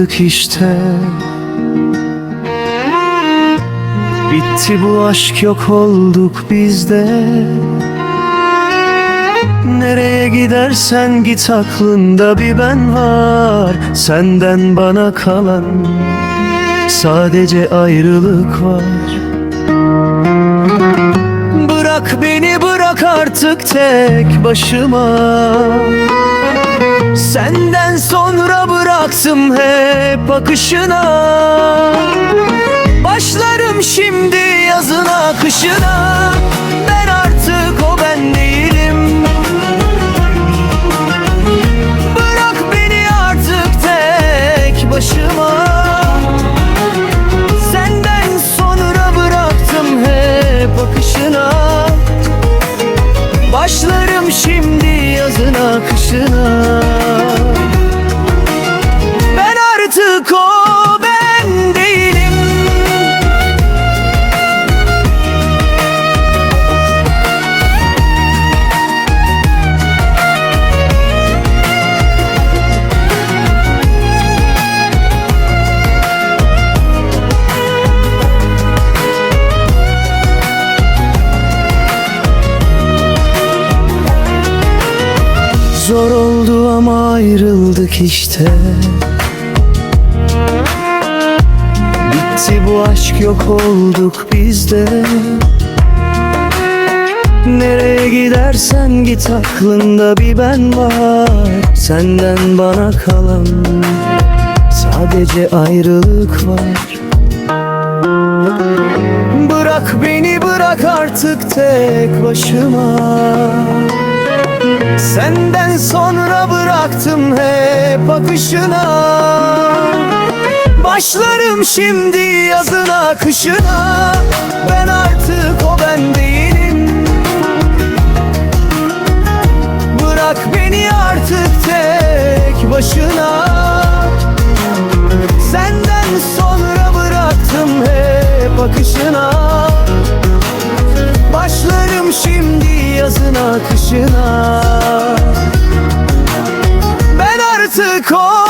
ayrıldık işte. Bitti bu aşk yok olduk bizde Nereye gidersen git aklında bir ben var. Senden bana kalan sadece ayrılık var. Bırak beni bırak artık tek başıma bıraktım hep akışına. Başlarım şimdi yazına kışına Ben artık o ben değilim. Bırak beni artık tek başıma. Senden sonra bıraktım hep akışına. Başlarım şimdi yazına kışına Zor oldu ama ayrıldık işte. Bitti bu aşk yok olduk bizde Nereye gidersen git aklında bir ben var. Senden bana kalan sadece ayrılık var. Bırak beni bırak artık tek başıma Senden sonra bıraktım hep akışına. Başlarım şimdi yazına kışına. Ben artık o ben değilim. Bırak beni artık tek başına. Senden sonra bıraktım hep akışına. Başlarım şimdi yazına kışına. 自空。